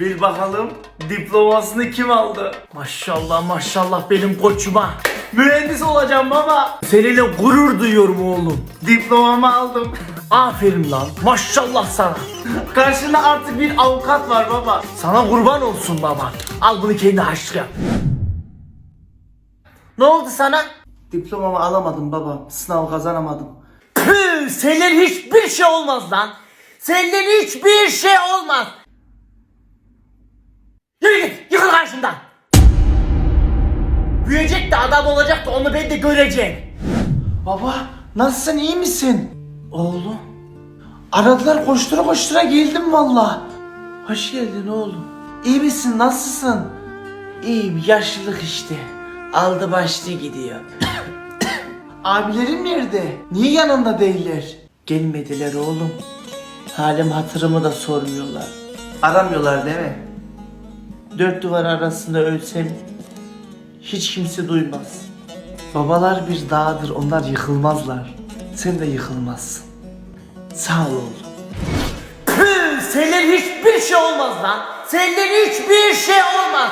Bil bakalım diplomasını kim aldı? Maşallah maşallah benim koçuma. Mühendis olacağım baba. Seninle gurur duyuyorum oğlum. Diplomamı aldım. Aferin lan. Maşallah sana. Karşında artık bir avukat var baba. Sana kurban olsun baba. Al bunu kendi haşlı yap. Ne oldu sana? Diplomamı alamadım baba. Sınav kazanamadım. Püh, senin hiçbir şey olmaz lan. Senden hiçbir şey olmaz. Karşımdan. Büyüyecek de adam olacak da onu ben de göreceğim. Baba nasılsın iyi misin? Oğlum, Aradılar koştura koştura geldim valla. Hoş geldin oğlum. İyi misin nasılsın? iyiyim yaşlılık işte. Aldı başlı gidiyor. Abilerin nerede? Niye yanında değiller? Gelmediler oğlum. Halim hatırımı da sormuyorlar. Aramıyorlar değil mi? Dört duvar arasında ölsem hiç kimse duymaz. Babalar bir dağdır onlar yıkılmazlar. Sen de yıkılmazsın. Sağ ol oğlum. Senden hiçbir şey olmaz lan. Senden hiçbir şey olmaz.